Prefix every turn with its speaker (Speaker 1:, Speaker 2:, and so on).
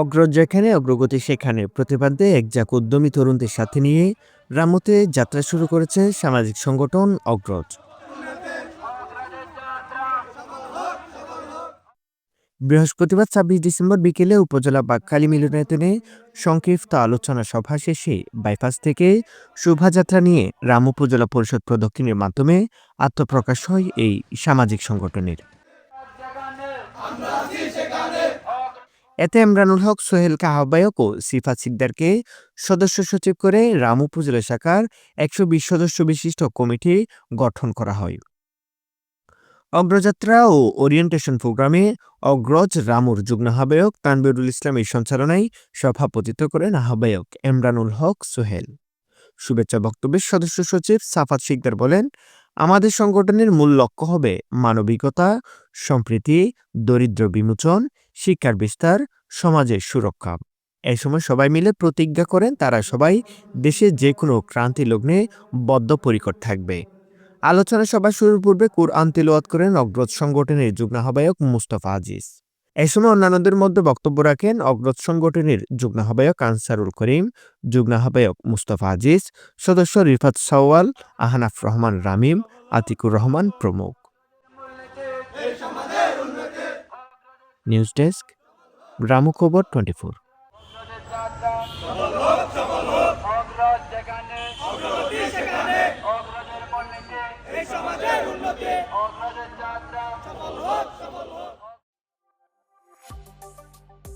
Speaker 1: অগ্রজ যেখানে,
Speaker 2: অগ্রগতি সেখানে। প্রতিপাদ্যে একজাক উদ্যমী তরুণদের সাথে নিয়ে রামুতে যাত্রা শুরু করেছে সামাজিক সংগঠন অগ্রজ। বৃহস্পতিবার ছাব্বিশ ডিসেম্বর বিকেলে উপজেলা বাকখালী মিলনায়তনে সংক্ষিপ্ত আলোচনা সভা শেষে বাইপাস থেকে শোভাযাত্রা নিয়ে রাম উপজেলা পরিষদ প্রদক্ষিণের মাধ্যমে আত্মপ্রকাশ হয় এই সামাজিক সংগঠনের। এতে ইমরানুল হক সোহেলকে আহ্বায়ক ও সিফাত সিকদারকে সদস্য সচিব করে রাম উপজেলা শাখার একশো বিশ সদস্য বিশিষ্ট কমিটি গঠন করা হয়। অগ্রযাত্রা ও ওরিয়েন্টেশন প্রোগ্রামে অগ্রজ রামুর যুগ্ম আহ্বায়ক তানবিরুল ইসলামের সঞ্চালনায় সভাপতিত্ব করেন আহ্বায়ক এমরানুল হক, সোহেল। শুভেচ্ছা বক্তব্যে সদস্য সচিব সাফাত শিকদার বলেন আমাদের সংগঠনের মূল লক্ষ্য হবে মানবিকতা, সম্প্রীতি, দরিদ্র বিমোচন, শিক্ষার বিস্তার, সমাজের সুরক্ষা। এই সময় সবাই মিলে প্রতিজ্ঞা করেন তারা সবাই দেশে যে কোনো ক্রান্তি লগ্নে বদ্ধপরিকর থাকবে। আলোচনা সভা শুরুর পূর্বে কুরআন তিলওয়াত করেন অগ্রজ সংগঠনের যুগ্ম আহ্বায়ক মুস্তফা আজিজ। এ সময় অন্যান্যদের মধ্যে বক্তব্য রাখেন অগ্রজ সংগঠনের যুগ্ম আহ্বায়ক আনসারুল করিম, যুগ্ম আহ্বায়ক মুস্তফা আজিজ, সদস্য রিফাত সাওয়াল, আহানাফ রহমান রামিম, আতিকুর রহমান প্রমুখ। নিউজ ডেস্ক রামু খবর টোয়েন্টি ফোর। Música